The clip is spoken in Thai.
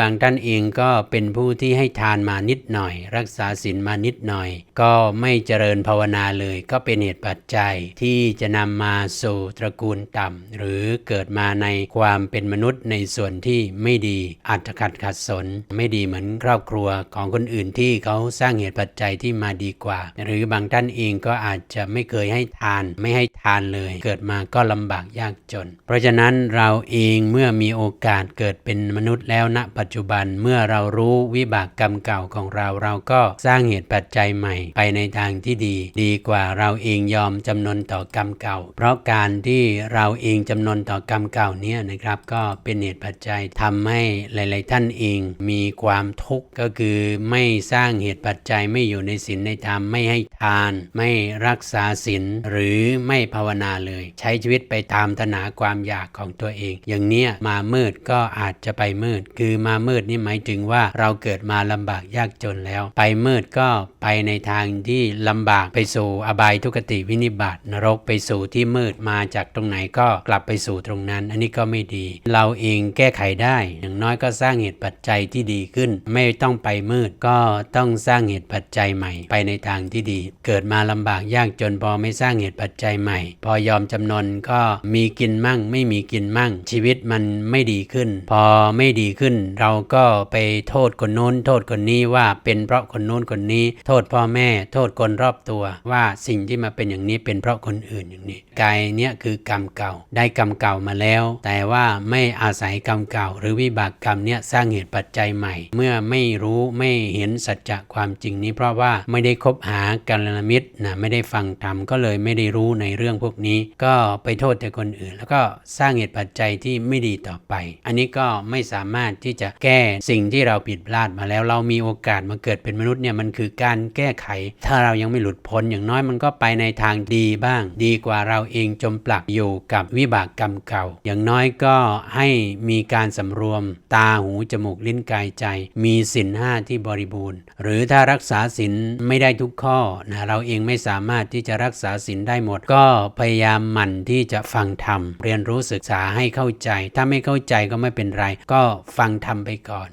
บางท่านเองก็เป็นผู้ที่ให้ทานมานิดหน่อย รักษาศีลมานิดหน่อย ก็ไม่เจริญภาวนาเลย ก็เป็นเหตุปัจจัยที่จะนำมาสู่ตระกูลต่ำหรือเกิดมาในความเป็นมนุษย์ในส่วนที่ไม่ดีอาจจะขัดขัดสน ไม่ดีเหมือนครอบครัวของคนอื่นที่เขาสร้างเหตุปัจจัยที่มาดีกว่า หรือบางท่านเองก็อาจจะไม่เคยให้ทาน ไม่ให้ทานเลย เกิดมาก็ลำบากยากจน เพราะฉะนั้นเราเองเมื่อมีโอกาสเกิดเป็นมนุษย์แล้วณปัจจุบันเมื่อเรารู้วิบากกรรมเก่าของเราเราก็สร้างเหตุปัจจัยใหม่ ไปในทางที่ดี ดีกว่าเราเองยอมจำนนต่อกรรมเก่า เพราะการที่เราเองจำนนต่อกรรมเก่าเนี่ยนะครับ ก็เป็นเหตุปัจจัยทำให้หลาย ๆ ท่านเองมีความทุกข์ก็คือไม่สร้างเหตุปัจจัยไม่อยู่ในศีลในธรรมไม่ให้ทาน ไม่รักษาศีลหรือไม่ภาวนาเลย ใช้ชีวิตไปตามตัณหาความอยากของตัวเอง อย่างเนี้ยมามืดก็อาจจะไปมืดคือมามืดนี่หมายถึงว่าเราเกิดมาลำบากยากจนแล้ว ไปมืดก็ไปในทางที่ลำบากไปสู่อบายทุกติวินิบาตนรกไปสู่ที่มืดมาจากตรงไหนก็กลับไปสู่ตรงนั้น อันนี้ก็ไม่ดี เราเองแก้ไขได้อย่างน้อยก็สร้างเหตุปัจจัยที่ดีขึ้น ไม่ต้องไปมืดก็ต้องสร้างเหตุปัจจัยใหม่ ไปในทางที่ดี เกิดมาลำบากยากจนพอไม่สร้างเหตุปัจจัยใหม่ พอยอมจำนนก็มีกินมั่ง ไม่มีกินมั่ง ชีวิตมันไม่ดีขึ้น พอไม่ดีขึ้นเราก็ไปโทษคนโน้น โทษคนนี้ว่าเป็นเพราะคนโน้นคนนี้ โทษพ่อแม่ โทษคนรอบตัวว่าสิ่งที่มาเป็นอย่างนี้เป็นเพราะคนอื่นอย่างนี้กายเนี่ยคือกรรมเก่า ได้กรรมเก่ามาแล้ว แต่ว่าไม่อาศัยกรรมเก่า หรือวิบากกรรมเนี่ยสร้างเหตุปัจจัยใหม่ เมื่อไม่รู้ไม่เห็นสัจจะความจริงนี้ เพราะว่าไม่ได้คบหากัลยาณมิตรนะไม่ได้ฟังธรรมก็เลยไม่ได้รู้ในเรื่องพวกนี้ ก็ไปโทษแต่คนอื่น แล้วก็สร้างเหตุปัจจัยที่ไม่ดีต่อไป อันนี้ก็ไม่สามารถที่จะแก้สิ่งที่เราผิดพลาดมาแล้วเรามีโอกาสมาเกิดเป็นมนุษย์เนี่ยมันคือการแก้ไข ถ้าเรายังไม่หลุดพ้นอย่างน้อยมันก็ไปในทางดีบ้าง ดีกว่าเราเองจมปลักอยู่กับวิบากกรรมเก่า อย่างน้อยก็ให้มีการสำรวม ตาหูจมูกลิ้นกายใจ มีศีลห้าที่บริบูรณ์ หรือถ้ารักษาศีลไม่ได้ทุกข้อนะเราเองไม่สามารถที่จะรักษาศีลได้หมด ก็พยายามหมั่นที่จะฟังธรรมเรียนรู้ศึกษาให้เข้าใจ ถ้าไม่เข้าใจก็ไม่เป็นไร ก็ฟังธรรมไปก่อน